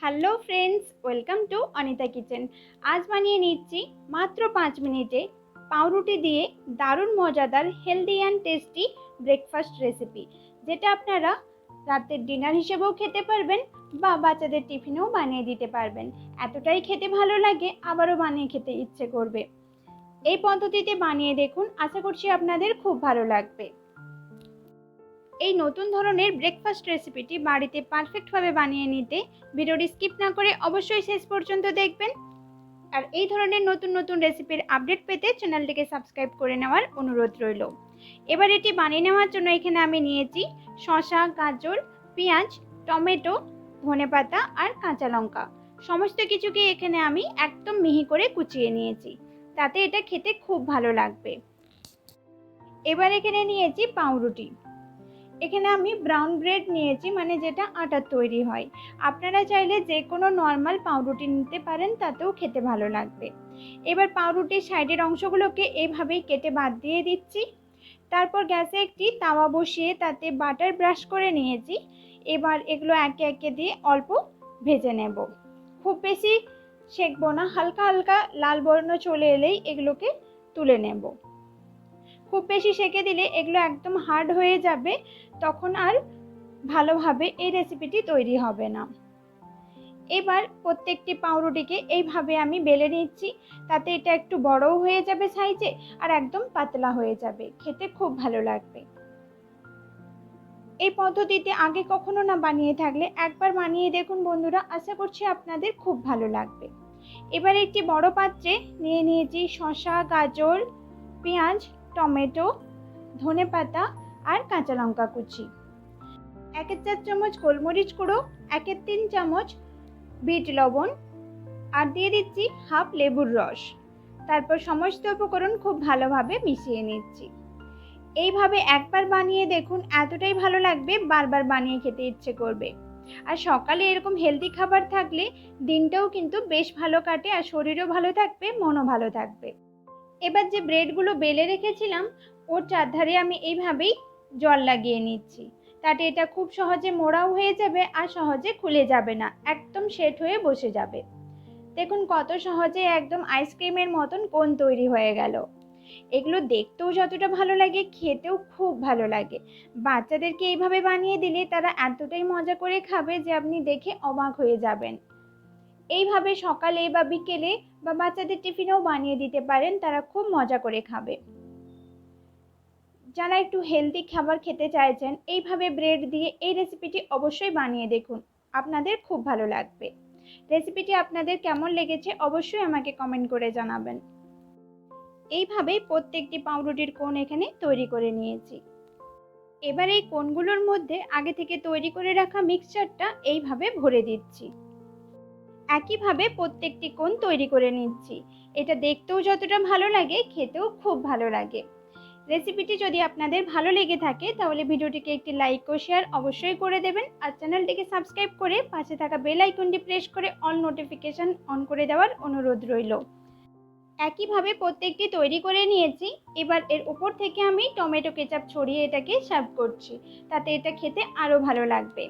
Hello friends welcome to Anita kitchen আজ বানিয়ে নিচ্ছি মাত্র পাঁচ মিনিটে পাউরুটি দিয়ে দারুণ মজাদার healthy and tasty breakfast recipe যেটা আপনারা রাতের ডিনার হিসেবেও খেতে পারবেন বা বাচ্চাদের টিফিনেও বানিয়ে দিতে পারবেন। এতটাই খেতে ভালো লাগে, আবারও বানিয়ে খেতে ইচ্ছে করবে। এই পদ্ধতিতে বানিয়ে দেখুন, আশা করছি আপনাদের খুব ভালো লাগবে। এই নতুন ধরনের ব্রেকফাস্ট রেসিপিটি বাড়িতে পারফেক্টভাবে বানিয়ে নিতে ভিডিওটি স্কিপ না করে অবশ্যই শেষ পর্যন্ত দেখবেন। আর এই ধরনের নতুন নতুন রেসিপির আপডেট পেতে চ্যানেলটিকে সাবস্ক্রাইব করে নেওয়ার অনুরোধ রইল। এবার এটি বানিয়ে নেওয়ার জন্য এখানে আমি নিয়েছি শসা, গাজর, পেঁয়াজ, টমেটো, ধনেপাতা আর কাঁচা লঙ্কা। সমস্ত কিছুকে এখানে আমি একদম মিহি করে কুচিয়ে নিয়েছি। তাতে এটা খেতে খুব ভালো লাগবে। এবার এখানে নিয়েছি পাউরুটি। এখানে আমি ব্রাউন ব্রেড নিয়েছি মানে যেটা আটার তৈরি হয়। আপনারা চাইলে যে কোনো নর্মাল পাউরুটি নিতে পারেন, তাতেও খেতে ভালো লাগবে। এবার পাউরুটির সাইডের অংশগুলোকে এইভাবেই কেটে বাদ দিয়ে দিচ্ছি। তারপর গ্যাসে একটি তাওয়া বসিয়ে তাতে বাটার ব্রাশ করে নিয়েছি। এবার এগুলো একে একে দিয়ে অল্প ভেজে নেব। খুব বেশি সেঁকবো না, হালকা হালকা লাল বর্ণ চলে এলেই এগুলোকে তুলে নেব। খুব বেশি সেঁকে দিলে এগুলো একদম হার্ড হয়ে যাবে, তখন আর ভালোভাবে এই রেসিপিটি তৈরি হবে না। এবার প্রত্যেকটি পাউরুটিকে এইভাবে আমি বেলে নিচ্ছি, তাতে এটা একটু বড়ও হয়ে যাবে সাইজে আর একদম পাতলা হয়ে যাবে। খেতে খুব ভালো লাগবে। এই পদ্ধতিতে আগে কখনো না বানিয়ে থাকলে একবার বানিয়ে দেখুন বন্ধুরা, আশা করছি আপনাদের খুব ভালো লাগবে। এবার একটি বড় পাত্রে নিয়ে নিয়েছি শসা, গাজর, পেঁয়াজ টমেটো ধনেপাতা আর কাঁচা লঙ্কা কুচি। একের চার চামচ গোলমরিচ গুঁড়ো, একের তিন চামচ বিট লবণ আর দিয়ে দিচ্ছি হাফ লেবুর রস। তারপর সমস্ত উপকরণ খুব ভালোভাবে মিশিয়ে নিচ্ছি। এইভাবে একবার বানিয়ে দেখুন এতটাই ভালো লাগবে, বারবার বানিয়ে খেতে ইচ্ছে করবে। আর সকালে এরকম হেলদি খাবার থাকলে দিনটাও কিন্তু বেশ ভালো কাটে আর শরীরও ভালো থাকবে, মনও ভালো থাকবে। এবার যে ব্রেডগুলো বেলে রেখেছিলাম, ওর চারধারে আমি এইভাবেই জল লাগিয়ে নিচ্ছি। তাতে এটা খুব সহজে মোড়াও হয়ে যাবে আর সহজে খুলে যাবে না, একদম সেট হয়ে বসে যাবে। দেখুন কত সহজে একদম আইসক্রিমের মতন কোন তৈরি হয়ে গেল। এগুলো দেখতেও যতটা ভালো লাগে, খেতেও খুব ভালো লাগে। বাচ্চাদেরকে এইভাবে বানিয়ে দিলে তারা এতটাই মজা করে খাবে যে আপনি দেখে অবাক হয়ে যাবেন। এইভাবে সকালে বা বিকেলে বা বাচ্চাদের টিফিনেও বানিয়ে দিতে পারেন, তারা খুব মজা করে খাবে। যারা একটু হেলদি খাবার খেতে চাইছেন, এইভাবে ব্রেড দিয়ে এই রেসিপিটি অবশ্যই বানিয়ে দেখুন। আপনাদের খুব ভালো লাগবে। রেসিপিটি আপনাদের কেমন লেগেছে অবশ্যই আমাকে কমেন্ট করে জানাবেন। এইভাবেই প্রত্যেকটি পাউরুটির কোণ এখানে তৈরি করে নিয়েছি। এবার এই কোণগুলোর মধ্যে আগে থেকে তৈরি করে রাখা মিক্সচারটা এইভাবে ভরে দিচ্ছি। একইভাবে প্রত্যেকটি কোণ তৈরি করে নিচ্ছি। এটা দেখতেও যতটা ভালো লাগে, খেতেও খুব ভালো লাগে। রেসিপিটি যদি আপনাদের ভালো লেগে থাকে, তাহলে ভিডিওটিকে একটি লাইক ও শেয়ার অবশ্যই করে দেবেন আর চ্যানেলটিকে সাবস্ক্রাইব করে পাশে থাকা বেল আইকনটি প্রেস করে অল নোটিফিকেশান অন করে দেওয়ার অনুরোধ রইল। একইভাবে প্রত্যেকটি তৈরি করে নিয়েছি। এবার এর উপর থেকে আমি টমেটো কেচাপ ছড়িয়ে এটাকে সার্ভ করছি। তাতে এটা খেতে আরও ভালো লাগবে।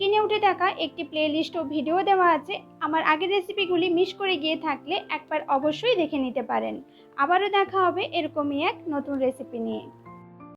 স্ক্রিনে উঠে থাকা একটি প্লেলিস্ট ও ভিডিও দেওয়া আছে। আমার আগের রেসিপিগুলি মিস করে গিয়ে থাকলে একবার অবশ্যই দেখে নিতে পারেন। আবারও দেখা হবে এরকমই এক নতুন রেসিপি নিয়ে।